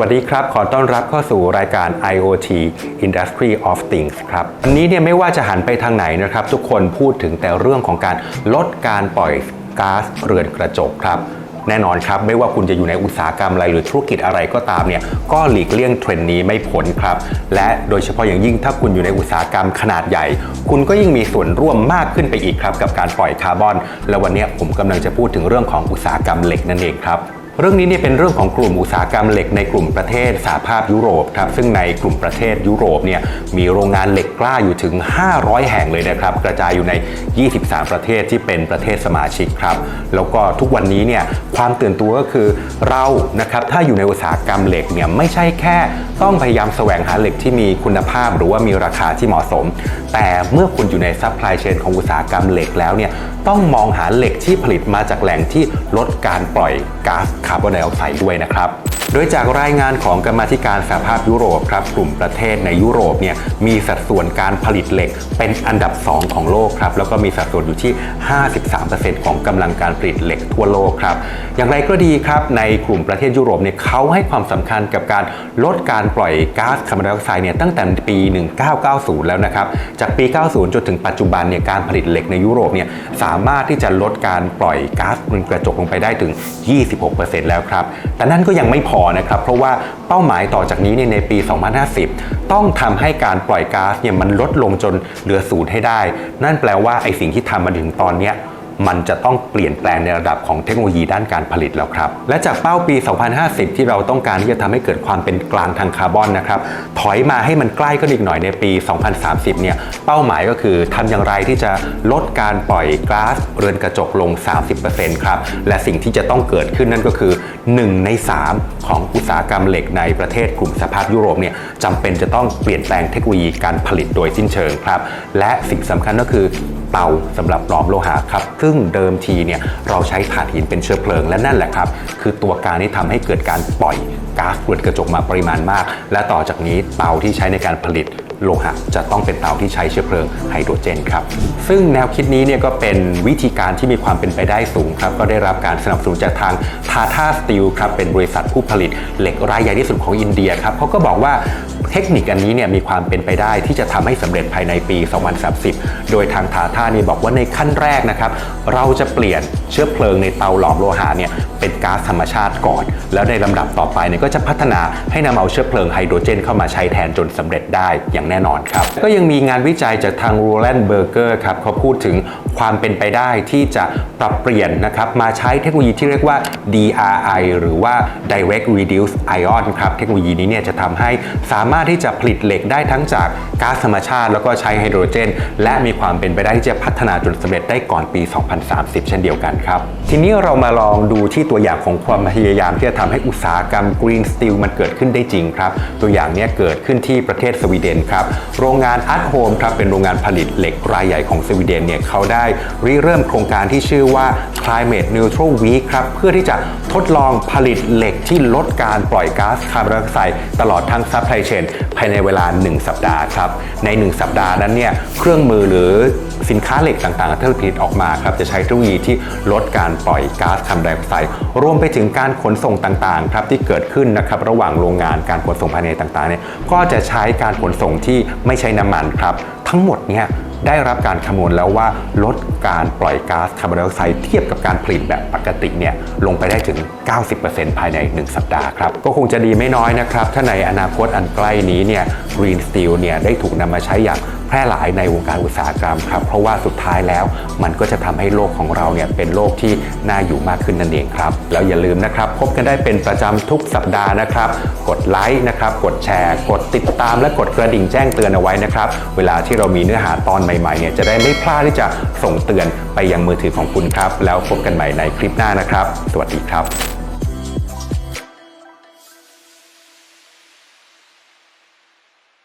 วัสดีครับ ขอต้อนรับเข้าสู่รายการ IoT Industry of Things ครับ วันนี้เนี่ยไม่ว่าจะหันไปทางไหนนะครับ ทุกคนพูดถึงแต่เรื่องของการลดการปล่อยก๊าซเรือนกระจกครับแน่นอนครับ ไม่ว่าคุณจะอยู่ในอุตสาหกรรมอะไรหรือธุรกิจอะไรก็ตามเนี่ยก็หลีกเลี่ยงเทรนด์นี้ไม่พ้นครับ และโดยเฉพาะอย่างยิ่งถ้าคุณอยู่ในอุตสาหกรรมขนาดใหญ่ คุณก็ยิ่งมีส่วนร่วมมากขึ้นไปอีกครับ กับการปล่อยคาร์บอน และวันนี้ผมกำลังจะพูดถึงเรื่องของอุตสาหกรรมเหล็กนั่นเองครับ เรื่องนี้เนี่ยเป็นเรื่องของกลุ่มอุตสาหกรรมเหล็กในกลุ่มประเทศสหภาพยุโรปครับซึ่งในกลุ่มประเทศยุโรปเนี่ยมีโรงงานเหล็กกล้าอยู่ถึง 500 แห่งเลยนะครับกระจายอยู่ใน 23 ประเทศที่เป็นประเทศสมาชิกครับแล้วก็ทุกวันนี้เนี่ยความตื่นตัวก็คือเรานะครับถ้าอยู่ในอุตสาหกรรมเหล็กเนี่ยไม่ใช่แค่ต้องพยายามแสวงหาเหล็กที่มีคุณภาพ หรือว่ามีราคาที่เหมาะสม แต่เมื่อคุณอยู่ในซัพพลายเชนของอุตสาหกรรมเหล็กแล้วเนี่ยต้องมองหาเหล็กที่ผลิตมาจากแหล่งที่ลดการปล่อยก๊าซคาร์บอนไดออกไซด์ด้วยนะครับ โดยจากรายงานของกรรมาธิการสหภาพยุโรปครับกลุ่มประเทศในยุโรปเนี่ยมีสัดส่วนการผลิตเหล็กเป็นอันดับ 2 ของโลกครับแล้วก็มีสัดส่วนอยู่ที่ 53%ของกำลังการผลิตเหล็กทั่วโลกครับอย่างไรก็ดีครับในกลุ่มประเทศยุโรปเนี่ยเขาให้ความสำคัญกับการลดการปล่อยก๊าซคาร์บอนไดออกไซด์เนี่ยตั้งแต่ปี 1990 แล้วนะครับจากปี 90 จนถึงปัจจุบันเนี่ยการผลิตเหล็กในยุโรปเนี่ยสามารถที่จะลดการปล่อยก๊าซเรือนกระจกลงไปได้ถึง 26%แล้วครับแต่นั่นก็ยังไม่พอนะครับ เพราะว่าเป้าหมายต่อจากนี้เนี่ยในปี 2050 ต้องทำให้การปล่อยก๊าซเนี่ยมันลดลงจนเหลือศูนย์ให้ได้ นั่นแปลว่าไอสิ่งที่ทำมาถึงตอนเนี้ย มันจะต้องเปลี่ยนแปลงในระดับของเทคโนโลยีด้านการผลิตแล้วครับ และจากเป้าปี 2050 ที่เราต้องการที่จะทำให้เกิดความเป็นกลางทางคาร์บอนนะครับ ถอยมาให้มันใกล้ก็อีกหน่อยในปี 2030 เนี่ย เป้าหมายก็คือทำอย่างไรที่จะลดการปล่อยก๊าซเรือนกระจกลง 30%ครับ และสิ่งที่จะต้องเกิดขึ้นนั่นก็คือ 1 ใน 3 ของอุตสาหกรรมเหล็กในประเทศกลุ่มสภาพยุโรปเนี่ยจำเป็นจะต้องเปลี่ยนแปลงเทคโนโลยีการผลิตโดยสิ้นเชิงครับ และสิ่งสำคัญก็คือ เตาสำหรับหลอมโลหะครับ ซึ่งเดิมทีเนี่ยเราใช้ถ่านหินเป็นเชื้อเพลิงและนั่นแหละครับ คือตัวการที่ทำให้เกิดการปล่อยก๊าซเรือนกระจกมาปริมาณมาก และต่อจากนี้เตาที่ใช้ในการผลิตโลหะจะต้องเป็นเตาที่ใช้เชื้อเพลิงไฮโดรเจนครับ ซึ่งแนวคิดนี้เนี่ยก็เป็นวิธีการที่มีความเป็นไปได้สูงครับ ก็ได้รับการสนับสนุนจากทาง Tata Steel ครับ เป็นบริษัทผู้ผลิตเหล็กรายใหญ่ที่สุดของอินเดียครับเขาก็บอกว่า ทคนิคอันนี้เนี่ยมีความเป็นไปได้ที่จะทำให้สำเร็จภายในปี 2030 โดยทางทาท่านี่บอกว่าในขั้นแรกนะครับ เราจะเปลี่ยนเชื้อเพลิงในเตาหลอมโลหะเนี่ยเป็นก๊าซธรรมชาติก่อน แล้วในลำดับต่อไปเนี่ยก็จะพัฒนาให้นำเอาเชื้อเพลิงไฮโดรเจน เข้ามาใช้แทนจนสำเร็จได้อย่างแน่นอนครับ ก็ยังมีงานวิจัยจากทาง Roland Berger ครับเขาพูดถึง ความเป็นไปได้ที่จะปรับเปลี่ยนนะครับมาใช้เทคโนโลยีที่เรียกว่า DRI หรือว่า Direct Reduce Ion ครับเทคโนโลยีนี้เนี่ยจะทำให้สามารถที่จะผลิตเหล็กได้ทั้งจากก๊าซธรรมชาติ แล้วก็ใช้ไฮโดรเจน และมีความเป็นไปได้ที่จะพัฒนาจนสำเร็จได้ก่อนปี 2030 เช่นเดียวกันครับ ทีนี้เรามาลองดูที่ตัวอย่างของความพยายามที่จะทำให้อุตสาหกรรม Green Steel มันเกิดขึ้นได้จริงครับ ตัวอย่างนี้เกิดขึ้นที่ประเทศสวีเดนครับโรงงาน At Home ครับเป็นโรงงานผลิตเหล็กรายใหญ่ของสวีเดนเนี่ยเขาได้ริเริ่มโครงการที่ชื่อว่า Climate Neutral Week ครับ เพื่อที่จะทดลองผลิตเหล็กที่ลดการปล่อยก๊าซคาร์บอนไดออกไซด์ตลอดทั้งซัพพลายเชนภายในเวลา 1 สัปดาห์ครับ ใน 1 สัปดาห์นั้นเนี่ยเครื่องมือหรือสินค้าเหล็กต่างๆที่ผลิตออกมาครับจะใช้เทคโนโลยีที่ลดการปล่อยก๊าซคาร์บอนไดออกไซด์รวมไปถึงการขนส่งต่างๆครับที่เกิดขึ้นนะครับระหว่างโรงงานการขนส่งภายในต่างๆเนี่ยก็จะใช้การขนส่งที่ไม่ใช้น้ำมันครับ ทั้งหมดเนี่ยได้รับการคำนวณแล้วว่าลดการปล่อยก๊าซคาร์บอนไดออกไซด์เทียบกับการผลิตแบบปกติเนี่ยลงไปได้ถึง 90%ภายใน 1 สัปดาห์ครับ ก็คงจะดีไม่น้อยนะครับ ถ้าในอนาคตอันใกล้นี้เนี่ย Green Steel เนี่ยได้ถูกนำมาใช้อย่างแพร่หลายในวงการอุตสาหกรรมครับ เพราะว่าสุดท้ายแล้วมันก็จะทำให้โลกของเราเนี่ยเป็นโลกที่น่าอยู่มากขึ้นนั่นเองครับ แล้วอย่าลืมนะครับ พบกันได้เป็นประจำทุกสัปดาห์นะครับ กดไลค์นะครับ กดแชร์ กดติดตามและกดกระดิ่งแจ้งเตือนเอาไว้นะครับ เวลาที่เรามีเนื้อหาตอนใหม่ๆเนี่ยจะได้ไม่พลาดที่จะส่งเตือนไปยังมือถือของคุณครับ แล้วพบกันใหม่ในคลิปหน้านะครับ สวัสดีครับ